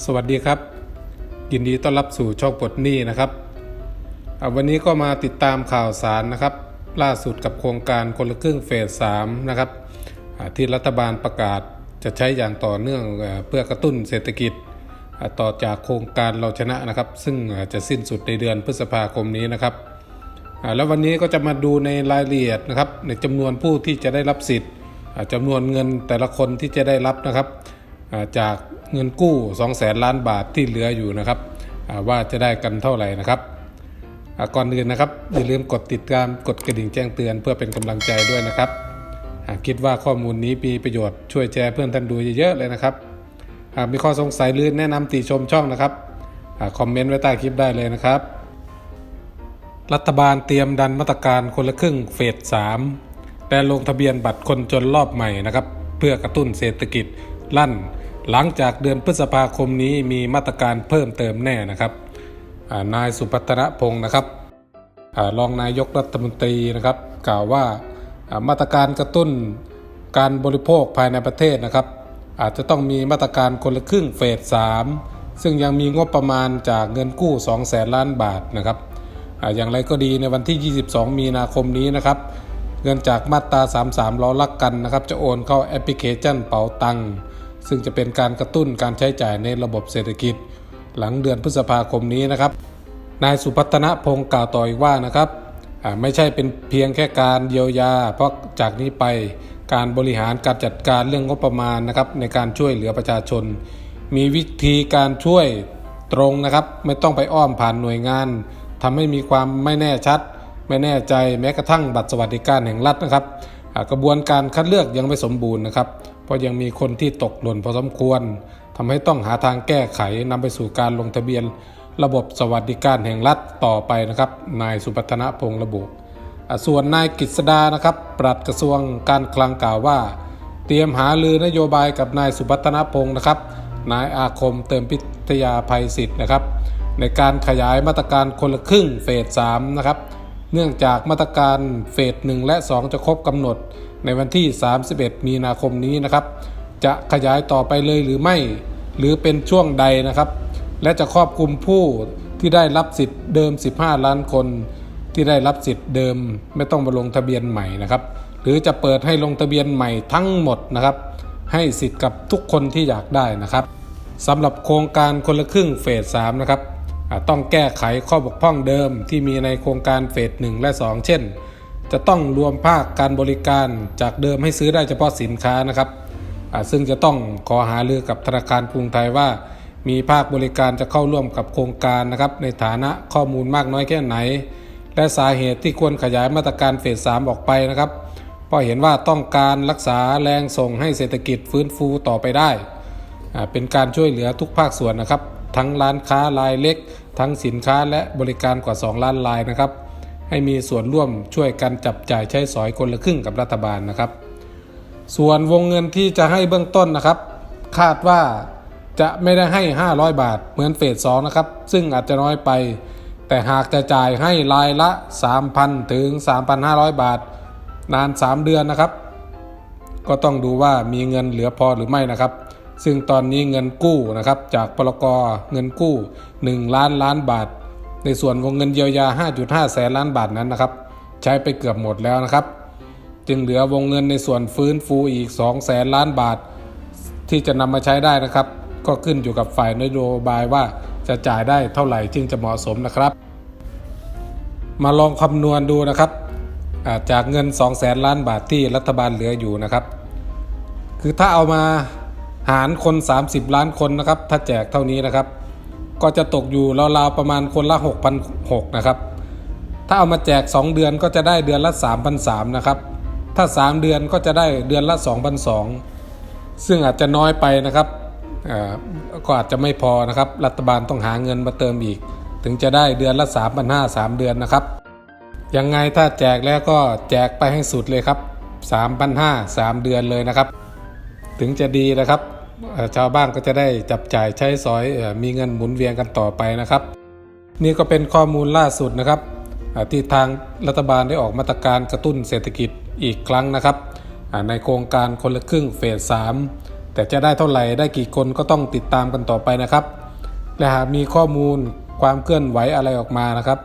สวัสดีครับ ยินดีต้อนรับสู่ช่องปลดหนี้นะครับ วันนี้ก็มาติดตามข่าวสารนะครับ ล่าสุดกับโครงการคนละครึ่งเฟสสามนะครับ ที่รัฐบาลประกาศจะใช้อย่างต่อเนื่องเพื่อกระตุ้นเศรษฐกิจต่อจากโครงการเราชนะนะครับ ซึ่งจะสิ้นสุดในเดือนพฤษภาคมนี้นะครับ แล้ววันนี้ก็จะมาดูในรายละเอียดนะครับ ในจำนวนผู้ที่จะได้รับสิทธิ์อ่าจำนวนเงินแต่ละคนที่จะได้รับนะครับจาก เงินกู้2 0 0แสนล้านบาทที่เหลืออยู่นะครับว่าจะได้กันเท่าไหร่นะครับก่อนอื่นนะครับอย่าลืมกดติดตามกดกระดิ่งแจ้งเตือนเพื่อเป็นกำลังใจด้วยนะครับ หากคิดว่าข้อมูลนี้มีประโยชน์ช่วยแชร์เพื่อนท่านดูเยอะๆเลยนะครับหากมีข้อสงสัยหรือแนะนำติชมช่องนะครับอคอมเมนต์ไว้ใต้คลิปได้เลยนะครับ รัฐบาลเตรียมดันมาตรการคนละครึ่งเฟส3และลงทะเบียนบัตรคนจนรอบใหม่นะครับ เพื่อกระตุ้นเศรษฐกิจลั่น หลังจากเดือนพฤษภาคมนี้มีมาตรการเพิ่มเติมแน่นะครับนายสุพัฒนพงศ์นะครับรองนายกรัฐมนตรีนะครับ กล่าวว่ามาตรการกระตุ้นการบริโภคภายในประเทศนะครับ อาจจะต้องมีมาตรการคนละครึ่งเฟส3ซึ่งยังมีงบประมาณจากเงินกู้2 0 0แสนล้านบาทนะครับออย่างไรก็ดีในวันที่ 22 มีนาคมนี้นะครับ เงินจากมาตรา 33ล้อลักกันนะครับ จะโอนเข้าแอปพลิเคชันเป๋าตังค์ ซึ่งจะเป็นการกระตุ้นการใช้จ่ายในระบบเศรษฐกิจ หลังเดือนพฤษภาคมนี้นะครับ นายสุพัฒนพงศ์กล่าวต่ออีกว่านะครับไม่ใช่เป็นเพียงแค่การเยียวยา เพราะจากนี้ไปการบริหารการจัดการเรื่องงบประมาณนะครับในการช่วยเหลือประชาชน มีวิธีการช่วยตรงนะครับ ไม่ต้องไปอ้อมผ่านหน่วยงานทำให้มีความไม่แน่ชัด ไม่แน่ใจแม้กระทั่งบัตรสวัสดิการแห่งรัฐนะครับ กระบวนการคัดเลือกยังไม่สมบูรณ์นะครับ เพราะยังมีคนที่ตกหล่นพอสมควรทำให้ต้องหาทางแก้ไขนำไปสู่การลงทะเบียน ระบบสวัสดิการแห่งรัฐต่อไปนะครับ นายสุพัฒนพงศ์ระบุ ส่วนนายกฤษดานะครับ ปลัดกระทรวงการคลังกล่าวว่า เตรียมหาลือนโยบายกับนายสุพัฒนพงศ์นะครับ นายอาคมเติมพิทยาภัยศิษย์นะครับ ในการขยายมาตรการคนละครึ่งเฟส3นะครับ เนื่องจากมาตรการเฟส1และ 2 จะครบกำหนด ในวันที่ 31 มีนาคมนี้นะครับ จะขยายต่อไปเลยหรือไม่ หรือเป็นช่วงใดนะครับ และจะครอบคลุมผู้ที่ได้รับสิทธิ์เดิม 15 ล้านคน ที่ได้รับสิทธิ์เดิม ไม่ต้องมาลงทะเบียนใหม่นะครับ หรือจะเปิดให้ลงทะเบียนใหม่ทั้งหมดนะครับ ให้สิทธิ์กับทุกคนที่อยากได้นะครับสำหรับโครงการคนละครึ่งเฟส3นะครับอ่าต้องแก้ไขข้อบกพร่องเดิมที่มีในโครงการเฟส1และ 2 เช่น จะต้องรวมภาคการบริการจากเดิมให้ซื้อได้เฉพาะสินค้านะครับ ซึ่งจะต้องขอหารือกับธนาคารกรุงไทยว่า มีภาคบริการจะเข้าร่วมกับโครงการนะครับในฐานะข้อมูลมากน้อยแค่ไหน และสาเหตุที่ควรขยายมาตรการเฟส 3 ออกไปนะครับเพราะเห็นว่าต้องการรักษาแรงส่งให้เศรษฐกิจฟื้นฟูต่อไปได้ เป็นการช่วยเหลือทุกภาคส่วนนะครับ ทั้งร้านค้ารายเล็ก ทั้งสินค้าและบริการกว่า 2 ล้านรายนะครับ ให้มีส่วนร่วมช่วยกันจับจ่ายใช้สอยคนละครึ่งกับรัฐบาลนะครับ ส่วนวงเงินที่จะให้เบื้องต้นนะครับ คาดว่าจะไม่ได้ให้ 500 บาทเหมือนเฟส2นะครับ ซึ่งอาจจะน้อยไป แต่หากจะจ่ายให้รายละ 3,000 ถึง 3,500 บาท นาน 3 เดือนนะครับ ก็ต้องดูว่ามีเงินเหลือพอหรือไม่นะครับ ซึ่งตอนนี้เงินกู้นะครับจากปลกเงินกู้ 1 ล้านล้านบาท ในส่วนวงเงินเยียวยา 5.5 แสนล้านบาทนั้นนะครับ ใช้ไปเกือบหมดแล้วนะครับ จึงเหลือวงเงินในส่วนฟื้นฟูอีก 2 แสนล้านบาท ที่จะนำมาใช้ได้นะครับ ก็ขึ้นอยู่กับฝ่ายนโยบายว่าจะจ่ายได้เท่าไหร่จึงจะเหมาะสมนะครับ มาลองคำนวณดูนะครับาจากเงิน 2 แสนล้านบาทที่รัฐบาลเหลืออยู่นะครับ คือถ้าเอามาหารคน 30 ล้านคนนะครับ ถ้าแจกเท่านี้นะครับ ก็จะตกอยู่ราวๆประมาณคนละ 6,600นะครับ ถ้าเอามาแจก 2 เดือนก็จะได้เดือนละ 3,300นะครับ ถ้า 3 เดือนก็จะได้เดือนละ 2,200 ซึ่งอาจจะน้อยไปนะครับก็อาจจะไม่พอนะครับ รัฐบาลต้องหาเงินมาเติมอีก ถึงจะได้เดือนละ 3,500 3 เดือนนะครับยังไงถ้าแจกแล้วก็แจกไปให้สุดเลยครับ3,500 3เดือนเลยนะครับ ถึงจะดีนะครับ ชาวบ้านก็จะได้จับจ่ายใช้สอยมีเงินหมุนเวียนกันต่อไปนะครับ นี่ก็เป็นข้อมูลล่าสุดนะครับที่ทางรัฐบาลได้ออกมาตรการกระตุ้นเศรษฐกิจอีกครั้งนะครับ ในโครงการคนละครึ่งเฟส 3 แต่จะได้เท่าไหร่ได้กี่คนก็ต้องติดตามกันต่อไปนะครับ และหากมีข้อมูลความเคลื่อนไหวอะไรออกมานะครับ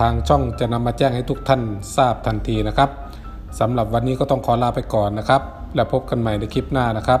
ทางช่องจะนำมาแจ้งให้ทุกท่านทราบทันทีนะครับสำหรับวันนี้ก็ต้องขอลาไปก่อนนะครับ แล้วพบกันใหม่ในคลิปหน้านะครับ